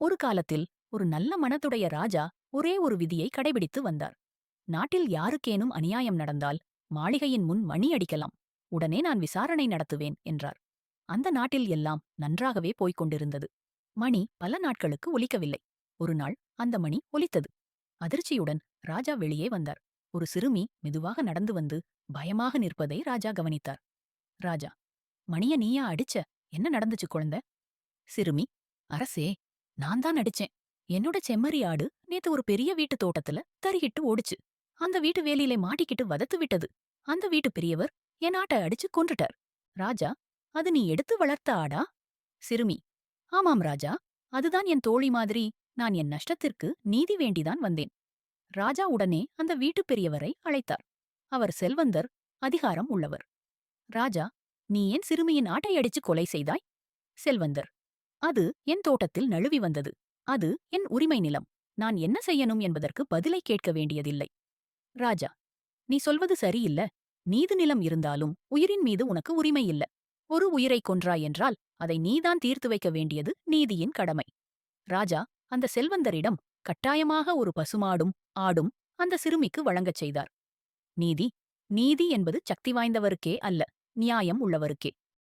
ஒரு காலத்தில் ஒரு நல்ல மனதுடைய ராஜா ஒரே ஒரு விதியை கடைபிடித்து வந்தார். நாட்டில் யாருக்கேனும் அநியாயம் நடந்தால் மாளிகையின் முன் மணி அடிக்கலாம். உடனே நான் விசாரணை நடத்துவேன் என்றார். அந்த நாட்டில் எல்லாம் நன்றாகவே போய்க் கொண்டிருந்தது. மணி பல நாட்களுக்கு ஒலிக்கவில்லை. ஒரு நாள் அந்த மணி ஒலித்தது. அதிர்ச்சியுடன் ராஜா வெளியே வந்தார். ஒரு சிறுமி மெதுவாக நடந்து வந்து பயமாக நிற்பதை ராஜா கவனித்தார். ராஜா மணிய நீயா அடிச்ச? என்ன நடந்துச்சு குழந்த? சிறுமி அரசே நான் தான் அடிச்சேன் என்னோட செம்மறி ஆடு நேத்து ஒரு பெரிய வீட்டு தோட்டத்துல தறிகிட்டு ஓடுச்சு. அந்த வீட்டு வேலியிலே மாட்டிக்கிட்டு வதத்து விட்டது. அந்த வீட்டு பெரியவர் என் ஆட்டை அடிச்சு கொன்றுட்டார். ராஜா அது நீ எடுத்து வளர்த்த ஆடா? சிறுமி. ஆமாம் ராஜா. அதுதான் என் தோழி மாதிரி நான் என் நஷ்டத்திற்கு நீதி வேண்டிதான் வந்தேன். ராஜா உடனே அந்த வீட்டுப் பெரியவரை அழைத்தார். அவர் செல்வந்தர் அதிகாரம் உள்ளவர். ராஜா நீ ஏன் சிறுமியின் ஆட்டை அடிச்சு கொலை செய்தாய்? செல்வந்தர். அது என் தோட்டத்தில் நழுவி வந்தது. அது என் உரிமை நிலம். நான் என்ன செய்யணும் என்பதற்கு பதிலை கேட்க வேண்டியதில்லை. ராஜா நீ சொல்வது சரியில்ல. நீது நிலம் இருந்தாலும் உயிரின் மீது உனக்கு உரிமை இல்ல. ஒரு உயிரைக் கொன்றாய் என்றால் அதை நீதான் தீர்த்து வைக்க வேண்டியது நீதியின் கடமை. ராஜா அந்த செல்வந்தரிடம் கட்டாயமாக ஒரு பசுமாடும் ஆடும் அந்த சிறுமிக்கு வழங்கச் செய்தார். நீதி நீதி என்பது சக்தி வாய்ந்தவருக்கே அல்ல நியாயம் உள்ளவருக்கே.